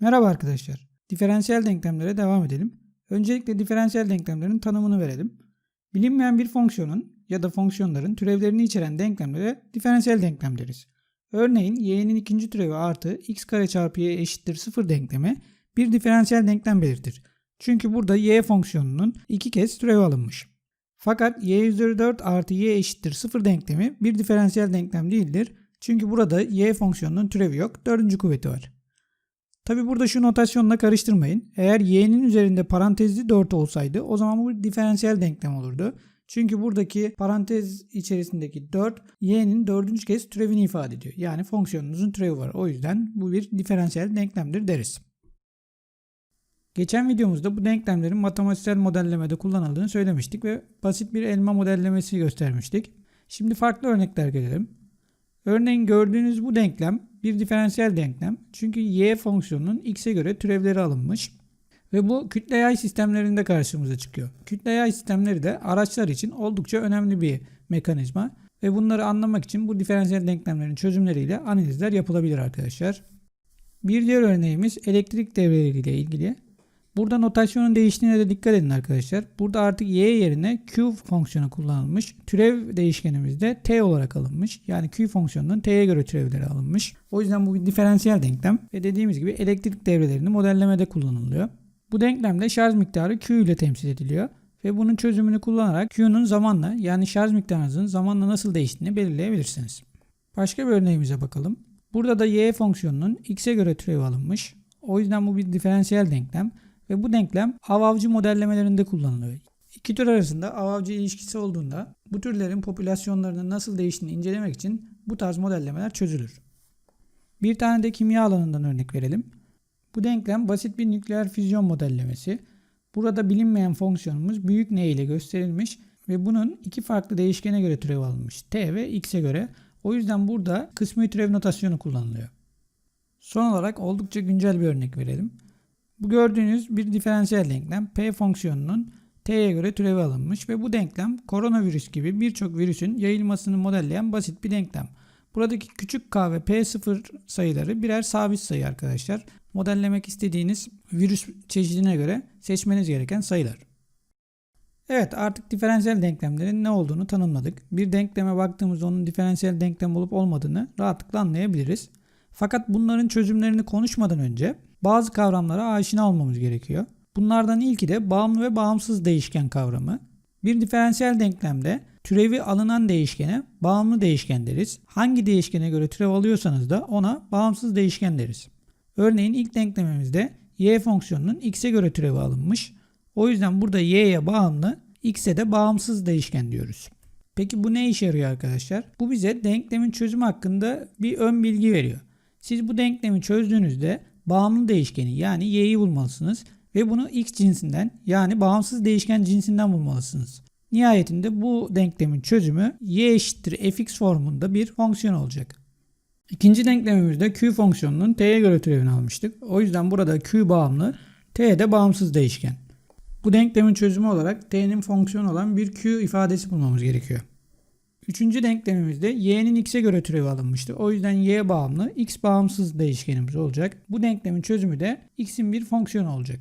Merhaba arkadaşlar. Diferansiyel denklemlere devam edelim. Öncelikle diferansiyel denklemlerin tanımını verelim. Bilinmeyen bir fonksiyonun ya da fonksiyonların türevlerini içeren denklemlere diferansiyel denklem deriz. Örneğin y'nin ikinci türevi artı x kare çarpı y eşittir 0 denklemi bir diferansiyel denklem belirtir. Çünkü burada y fonksiyonunun iki kez türevi alınmış. Fakat y üzeri 4 artı y eşittir 0 denklemi bir diferansiyel denklem değildir. Çünkü burada y fonksiyonunun türevi yok, dördüncü kuvveti var. Tabi burada şu notasyonla karıştırmayın. Eğer y'nin üzerinde parantezli 4 olsaydı o zaman bu bir diferansiyel denklem olurdu. Çünkü buradaki parantez içerisindeki 4 y'nin dördüncü kez türevini ifade ediyor. Yani fonksiyonunuzun türevi var. O yüzden bu bir diferansiyel denklemdir deriz. Geçen videomuzda bu denklemlerin matematiksel modellemede kullanıldığını söylemiştik ve basit bir elma modellemesi göstermiştik. Şimdi farklı örnekler gelelim. Örneğin gördüğünüz bu denklem bir diferansiyel denklem. Çünkü y fonksiyonunun x'e göre türevleri alınmış. Ve bu kütle yay sistemlerinde karşımıza çıkıyor. Kütle yay sistemleri de araçlar için oldukça önemli bir mekanizma. Ve bunları anlamak için bu diferansiyel denklemlerin çözümleriyle analizler yapılabilir arkadaşlar. Bir diğer örneğimiz elektrik devreleriyle ilgili. Burada notasyonun değiştiğine de dikkat edin arkadaşlar. Burada artık y yerine q fonksiyonu kullanılmış. Türev değişkenimiz de t olarak alınmış. Yani q fonksiyonunun t'ye göre türevleri alınmış. O yüzden bu bir diferansiyel denklem ve dediğimiz gibi elektrik devrelerini modellemede kullanılıyor. Bu denklemde şarj miktarı q ile temsil ediliyor ve bunun çözümünü kullanarak q'nun zamanla yani şarj miktarınızın zamanla nasıl değiştiğini belirleyebilirsiniz. Başka bir örneğimize bakalım. Burada da y fonksiyonunun x'e göre türevi alınmış. O yüzden bu bir diferansiyel denklem ve bu denklem av-avcı modellemelerinde kullanılıyor. İki tür arasında av-avcı ilişkisi olduğunda bu türlerin popülasyonlarının nasıl değiştiğini incelemek için bu tarz modellemeler çözülür. Bir tane de kimya alanından örnek verelim. Bu denklem basit bir nükleer füzyon modellemesi. Burada bilinmeyen fonksiyonumuz büyük n ile gösterilmiş ve bunun iki farklı değişkene göre türev alınmış. t ve x'e göre. O yüzden burada kısmi türev notasyonu kullanılıyor. Son olarak oldukça güncel bir örnek verelim. Bu gördüğünüz bir diferansiyel denklem p fonksiyonunun t'ye göre türevi alınmış ve bu denklem koronavirüs gibi birçok virüsün yayılmasını modelleyen basit bir denklem. Buradaki küçük k ve p0 sayıları birer sabit sayı arkadaşlar. Modellemek istediğiniz virüs çeşidine göre seçmeniz gereken sayılar. Evet artık diferansiyel denklemlerin ne olduğunu tanımladık. Bir denkleme baktığımızda onun diferansiyel denklem olup olmadığını rahatlıkla anlayabiliriz. Fakat bunların çözümlerini konuşmadan önce bazı kavramlara aşina olmamız gerekiyor. Bunlardan ilki de bağımlı ve bağımsız değişken kavramı. Bir diferansiyel denklemde türevi alınan değişkene bağımlı değişken deriz. Hangi değişkene göre türev alıyorsanız da ona bağımsız değişken deriz. Örneğin ilk denklemimizde y fonksiyonunun x'e göre türevi alınmış. O yüzden burada y'ye bağımlı, x'e de bağımsız değişken diyoruz. Peki bu ne işe yarıyor arkadaşlar? Bu bize denklemin çözümü hakkında bir ön bilgi veriyor. Siz bu denklemi çözdüğünüzde bağımlı değişkeni yani y'yi bulmalısınız ve bunu x cinsinden yani bağımsız değişken cinsinden bulmalısınız. Nihayetinde bu denklemin çözümü y eşittir fx formunda bir fonksiyon olacak. İkinci denklemimizde q fonksiyonunun t'ye göre türevini almıştık. O yüzden burada q bağımlı, t de bağımsız değişken. Bu denklemin çözümü olarak t'nin fonksiyonu olan bir q ifadesi bulmamız gerekiyor. Üçüncü denklemimizde y'nin x'e göre türevi alınmıştı. O yüzden y bağımlı, x bağımsız değişkenimiz olacak. Bu denklemin çözümü de x'in bir fonksiyonu olacak.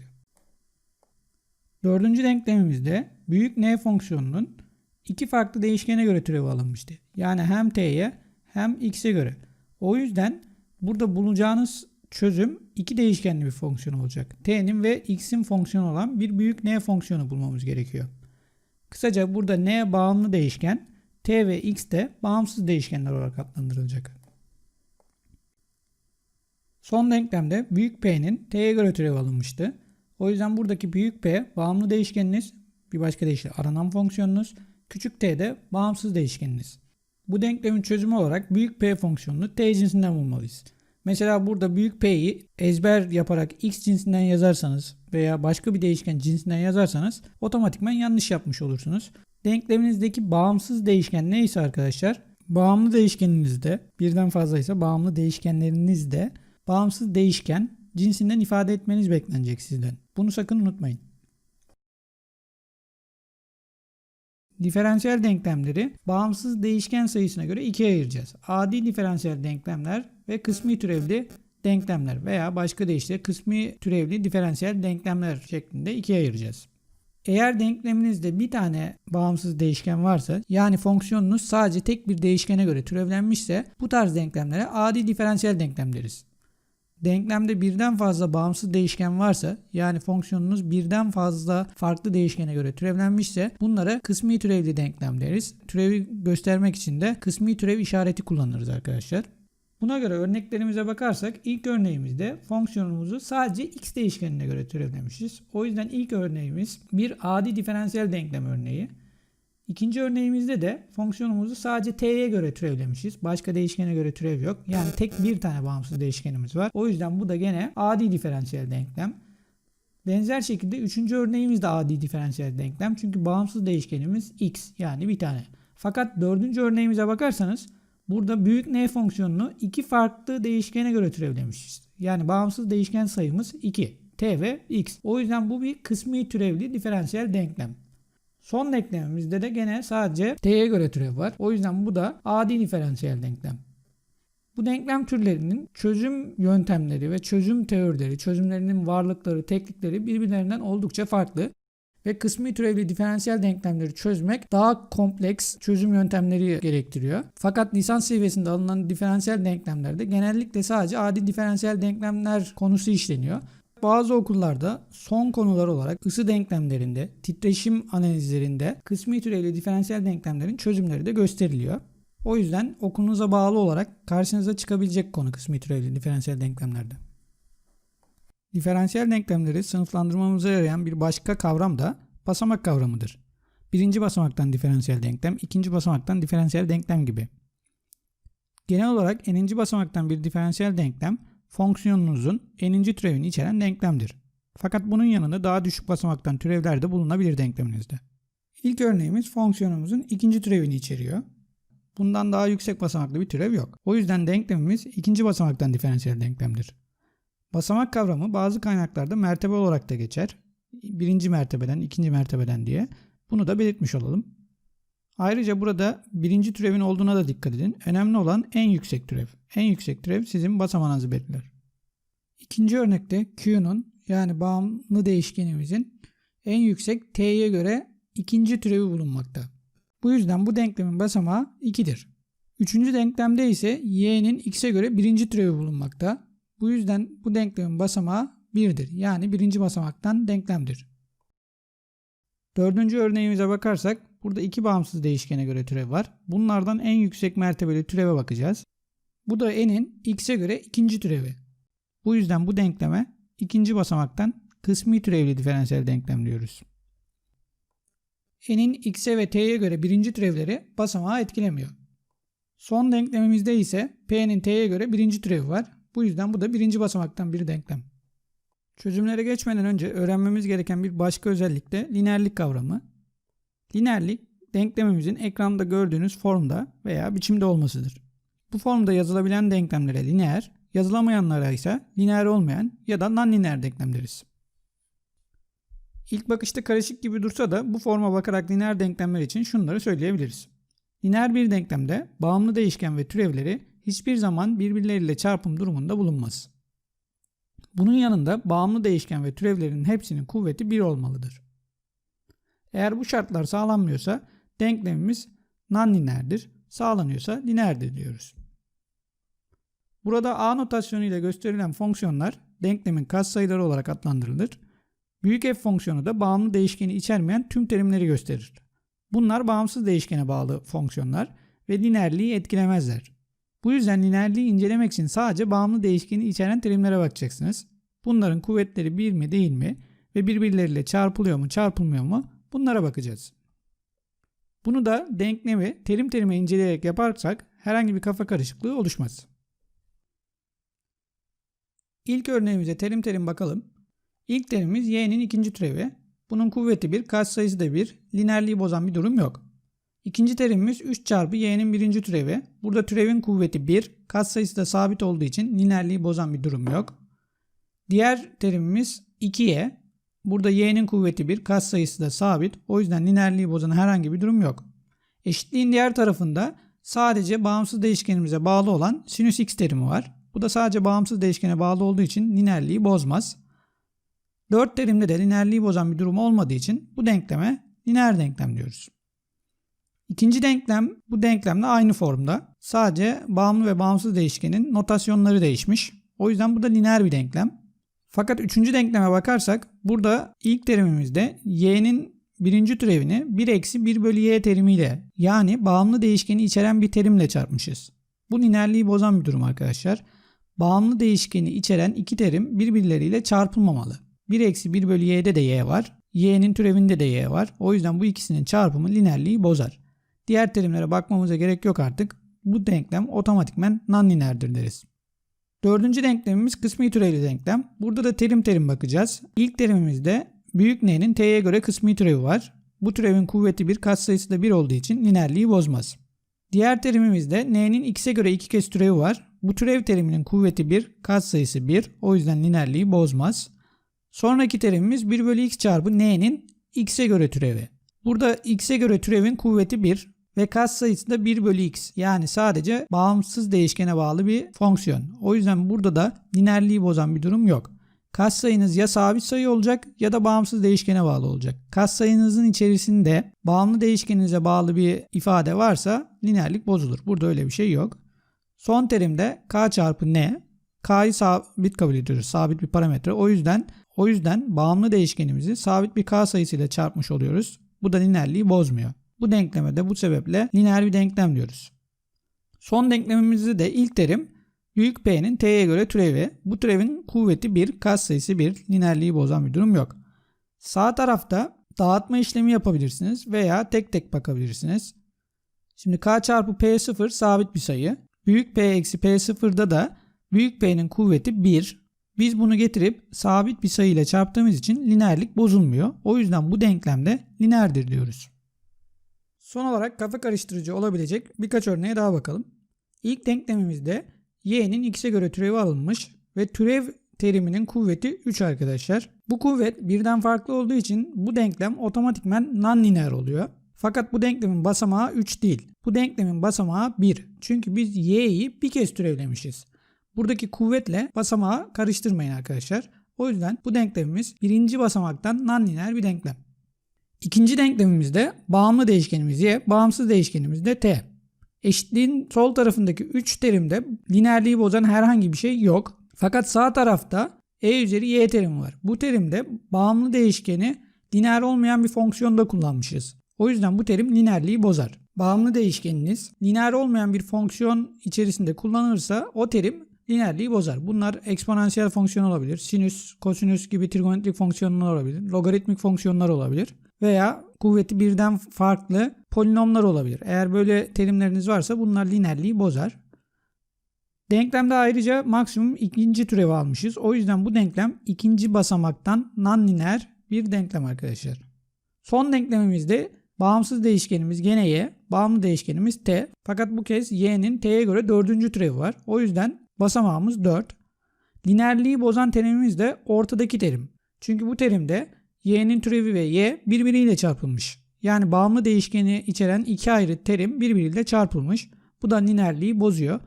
Dördüncü denklemimizde büyük n fonksiyonunun iki farklı değişkene göre türevi alınmıştı. Yani hem t'ye hem x'e göre. O yüzden burada bulacağınız çözüm iki değişkenli bir fonksiyon olacak. t'nin ve x'in fonksiyonu olan bir büyük n fonksiyonu bulmamız gerekiyor. Kısaca burada n bağımlı değişken, t ve x de bağımsız değişkenler olarak adlandırılacak. Son denklemde büyük P'nin T'ye göre türev alınmıştı. O yüzden buradaki büyük P bağımlı değişkeniniz, bir başka deyişle aranan fonksiyonunuz, küçük t de bağımsız değişkeniniz. Bu denklemin çözümü olarak büyük P fonksiyonunu T cinsinden bulmalıyız. Mesela burada büyük P'yi ezber yaparak X cinsinden yazarsanız veya başka bir değişken cinsinden yazarsanız otomatikman yanlış yapmış olursunuz. Denkleminizdeki bağımsız değişken neyse arkadaşlar bağımlı değişkeninizde birden fazlaysa bağımlı değişkenlerinizde bağımsız değişken cinsinden ifade etmeniz beklenecek sizden. Bunu sakın unutmayın. Diferansiyel denklemleri bağımsız değişken sayısına göre ikiye ayıracağız. Adi diferansiyel denklemler ve kısmi türevli denklemler veya başka deyişle kısmi türevli diferansiyel denklemler şeklinde ikiye ayıracağız. Eğer denkleminizde bir tane bağımsız değişken varsa yani fonksiyonunuz sadece tek bir değişkene göre türevlenmişse bu tarz denklemlere adi diferansiyel denklem deriz. Denklemde birden fazla bağımsız değişken varsa yani fonksiyonunuz birden fazla farklı değişkene göre türevlenmişse bunlara kısmi türevli denklem deriz. Türevi göstermek için de kısmi türev işareti kullanırız arkadaşlar. Buna göre örneklerimize bakarsak ilk örneğimizde fonksiyonumuzu sadece x değişkenine göre türevlemişiz. O yüzden ilk örneğimiz bir adi diferansiyel denklem örneği. İkinci örneğimizde de fonksiyonumuzu sadece t'ye göre türevlemişiz. Başka değişkene göre türev yok. Yani tek bir tane bağımsız değişkenimiz var. O yüzden bu da gene adi diferansiyel denklem. Benzer şekilde üçüncü örneğimiz de adi diferansiyel denklem. Çünkü bağımsız değişkenimiz x yani bir tane. Fakat dördüncü örneğimize bakarsanız burada büyük n fonksiyonunu iki farklı değişkene göre türevlemişiz. Yani bağımsız değişken sayımız 2. t ve x. O yüzden bu bir kısmi türevli diferansiyel denklem. Son denklemimizde de gene sadece t'ye göre türev var. O yüzden bu da adi diferansiyel denklem. Bu denklem türlerinin çözüm yöntemleri ve çözüm teorileri, çözümlerinin varlıkları, teknikleri birbirlerinden oldukça farklı. Ve kısmi türevli diferansiyel denklemleri çözmek daha kompleks çözüm yöntemleri gerektiriyor. Fakat lisans seviyesinde alınan diferansiyel denklemlerde genellikle sadece adi diferansiyel denklemler konusu işleniyor. Bazı okullarda son konular olarak ısı denklemlerinde, titreşim analizlerinde kısmi türevli diferansiyel denklemlerin çözümleri de gösteriliyor. O yüzden okulunuza bağlı olarak karşınıza çıkabilecek konu kısmi türevli diferansiyel denklemlerde. Diferansiyel denklemleri sınıflandırmamıza yarayan bir başka kavram da basamak kavramıdır. Birinci basamaktan diferansiyel denklem, ikinci basamaktan diferansiyel denklem gibi. Genel olarak n'inci basamaktan bir diferansiyel denklem fonksiyonunuzun n'inci türevini içeren denklemdir. Fakat bunun yanında daha düşük basamaktan türevler de bulunabilir denkleminizde. İlk örneğimiz fonksiyonumuzun ikinci türevini içeriyor. Bundan daha yüksek basamaklı bir türev yok. O yüzden denklemimiz ikinci basamaktan diferansiyel denklemdir. Basamak kavramı bazı kaynaklarda mertebe olarak da geçer. Birinci mertebeden, ikinci mertebeden diye. Bunu da belirtmiş olalım. Ayrıca burada birinci türevin olduğuna da dikkat edin. Önemli olan en yüksek türev. En yüksek türev sizin basamağınızı belirler. İkinci örnekte Q'nun yani bağımlı değişkenimizin en yüksek T'ye göre ikinci türevi bulunmakta. Bu yüzden bu denklemin basamağı 2'dir. Üçüncü denklemde ise y'nin x'e göre birinci türevi bulunmakta. Bu yüzden bu denklemin basamağı 1'dir. Yani birinci basamaktan denklemdir. Dördüncü örneğimize bakarsak burada iki bağımsız değişkene göre türev var. Bunlardan en yüksek mertebeli türeve bakacağız. Bu da n'in x'e göre ikinci türevi. Bu yüzden bu denkleme ikinci basamaktan kısmi türevli diferansiyel denklem diyoruz. n'in x'e ve t'ye göre birinci türevleri basamağı etkilemiyor. Son denklemimizde ise p'nin t'ye göre birinci türevi var. Bu yüzden bu da birinci basamaktan bir denklem. Çözümlere geçmeden önce öğrenmemiz gereken bir başka özellik de lineerlik kavramı. Lineerlik, denklemimizin ekranda gördüğünüz formda veya biçimde olmasıdır. Bu formda yazılabilen denklemlere lineer, yazılamayanlara ise lineer olmayan ya da non-lineer denklem deriz. İlk bakışta karışık gibi dursa da bu forma bakarak lineer denklemler için şunları söyleyebiliriz. Lineer bir denklemde bağımlı değişken ve türevleri hiçbir zaman birbirleriyle çarpım durumunda bulunmaz. Bunun yanında bağımlı değişken ve türevlerin hepsinin kuvveti 1 olmalıdır. Eğer bu şartlar sağlanmıyorsa denklemimiz non-lineerdir, sağlanıyorsa lineerdir diyoruz. Burada A notasyonu ile gösterilen fonksiyonlar denklemin katsayıları olarak adlandırılır. Büyük F fonksiyonu da bağımlı değişkeni içermeyen tüm terimleri gösterir. Bunlar bağımsız değişkene bağlı fonksiyonlar ve lineerliği etkilemezler. Bu yüzden lineerliği incelemek için sadece bağımlı değişkeni içeren terimlere bakacaksınız. Bunların kuvvetleri bir mi değil mi ve birbirleriyle çarpılıyor mu çarpılmıyor mu bunlara bakacağız. Bunu da denklemi terim terime inceleyerek yaparsak herhangi bir kafa karışıklığı oluşmaz. İlk örneğimize terim terim bakalım. İlk terimimiz y'nin ikinci türevi. Bunun kuvveti 1, katsayısı da 1. Lineerliği bozan bir durum yok. İkinci terimimiz 3 çarpı y'nin birinci türevi. Burada türevin kuvveti 1. Katsayısı da sabit olduğu için lineerliği bozan bir durum yok. Diğer terimimiz 2y. Burada y'nin kuvveti 1. Katsayısı da sabit. O yüzden lineerliği bozan herhangi bir durum yok. Eşitliğin diğer tarafında sadece bağımsız değişkenimize bağlı olan sinüs x terimi var. Bu da sadece bağımsız değişkene bağlı olduğu için lineerliği bozmaz. 4 terimde de lineerliği bozan bir durum olmadığı için bu denkleme lineer denklem diyoruz. İkinci denklem bu denklemle aynı formda. Sadece bağımlı ve bağımsız değişkenin notasyonları değişmiş. O yüzden bu da lineer bir denklem. Fakat üçüncü denkleme bakarsak burada ilk terimimizde y'nin birinci türevini 1 eksi 1 bölü y terimiyle yani bağımlı değişkeni içeren bir terimle çarpmışız. Bu lineerliği bozan bir durum arkadaşlar. Bağımlı değişkeni içeren iki terim birbirleriyle çarpılmamalı. 1 eksi 1 bölü y'de de y var. y'nin türevinde de y var. O yüzden bu ikisinin çarpımı lineerliği bozar. Diğer terimlere bakmamıza gerek yok artık. Bu denklem otomatikmen non-lineerdir deriz. Dördüncü denklemimiz kısmi türevli denklem. Burada da terim terim bakacağız. İlk terimimizde büyük n'nin t'ye göre kısmi türevi var. Bu türevin kuvveti 1 katsayısı da 1 olduğu için lineerliği bozmaz. Diğer terimimizde n'nin x'e göre 2 kez türevi var. Bu türev teriminin kuvveti 1, katsayısı 1. O yüzden lineerliği bozmaz. Sonraki terimimiz 1 bölü x çarpı n'nin x'e göre türevi. Burada x'e göre türevin kuvveti 1 ve katsayısı da 1 bölü x. Yani sadece bağımsız değişkene bağlı bir fonksiyon. O yüzden burada da lineerliği bozan bir durum yok. Katsayınız ya sabit sayı olacak ya da bağımsız değişkene bağlı olacak. Katsayınızın içerisinde bağımlı değişkeninize bağlı bir ifade varsa lineerlik bozulur. Burada öyle bir şey yok. Son terimde k çarpı n. K'yı sabit kabul ediyoruz. Sabit bir parametre. O yüzden o yüzden bağımlı değişkenimizi sabit bir k sayısıyla çarpmış oluyoruz. Bu da lineerliği bozmuyor. Bu denkleme de bu sebeple lineer bir denklem diyoruz. Son denklemimizde de ilk terim büyük P'nin T'ye göre türevi. Bu türevin kuvveti 1, katsayısı 1. Lineerliği bozan bir durum yok. Sağ tarafta dağıtma işlemi yapabilirsiniz veya tek tek bakabilirsiniz. Şimdi K çarpı P0 sabit bir sayı. Büyük P eksi P0'da da büyük P'nin kuvveti 1. Biz bunu getirip sabit bir sayı ile çarptığımız için lineerlik bozulmuyor. O yüzden bu denklemde lineerdir diyoruz. Son olarak kafa karıştırıcı olabilecek birkaç örneğe daha bakalım. İlk denklemimizde y'nin x'e göre türevi alınmış ve türev teriminin kuvveti 3 arkadaşlar. Bu kuvvet birden farklı olduğu için bu denklem otomatikmen non-lineer oluyor. Fakat bu denklemin basamağı 3 değil. Bu denklemin basamağı 1. Çünkü biz y'yi bir kez türevlemişiz. Buradaki kuvvetle basamağı karıştırmayın arkadaşlar. O yüzden bu denklemimiz birinci basamaktan non-lineer bir denklem. İkinci denklemimizde bağımlı değişkenimiz y, bağımsız değişkenimiz de t. Eşitliğin sol tarafındaki 3 terimde lineerliği bozan herhangi bir şey yok. Fakat sağ tarafta e üzeri y terimi var. Bu terimde bağımlı değişkeni lineer olmayan bir fonksiyonda kullanmışız. O yüzden bu terim lineerliği bozar. Bağımlı değişkeniniz lineer olmayan bir fonksiyon içerisinde kullanılırsa o terim lineerliği bozar. Bunlar eksponansiyel fonksiyon olabilir. Sinüs, kosinüs gibi trigonometrik fonksiyonlar olabilir. Logaritmik fonksiyonlar olabilir veya kuvveti birden farklı polinomlar olabilir. Eğer böyle terimleriniz varsa bunlar lineerliği bozar. Denklemde ayrıca maksimum ikinci türevi almışız. O yüzden bu denklem ikinci basamaktan non-lineer bir denklem arkadaşlar. Son denklemimizde bağımsız değişkenimiz gene y, bağımlı değişkenimiz t. Fakat bu kez y'nin t'ye göre dördüncü türevi var. O yüzden basamağımız 4. Lineerliği bozan terimimiz de ortadaki terim. Çünkü bu terimde y'nin türevi ve y birbiriyle çarpılmış. Yani bağımlı değişkeni içeren iki ayrı terim birbiriyle çarpılmış. Bu da lineerliği bozuyor.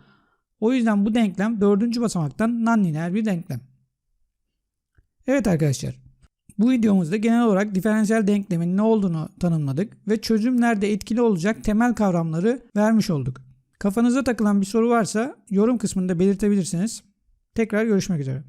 O yüzden bu denklem dördüncü basamaktan non-lineer bir denklem. Evet arkadaşlar. Bu videomuzda genel olarak diferansiyel denklemin ne olduğunu tanımladık ve çözümlerde etkili olacak temel kavramları vermiş olduk. Kafanıza takılan bir soru varsa yorum kısmında belirtebilirsiniz. Tekrar görüşmek üzere.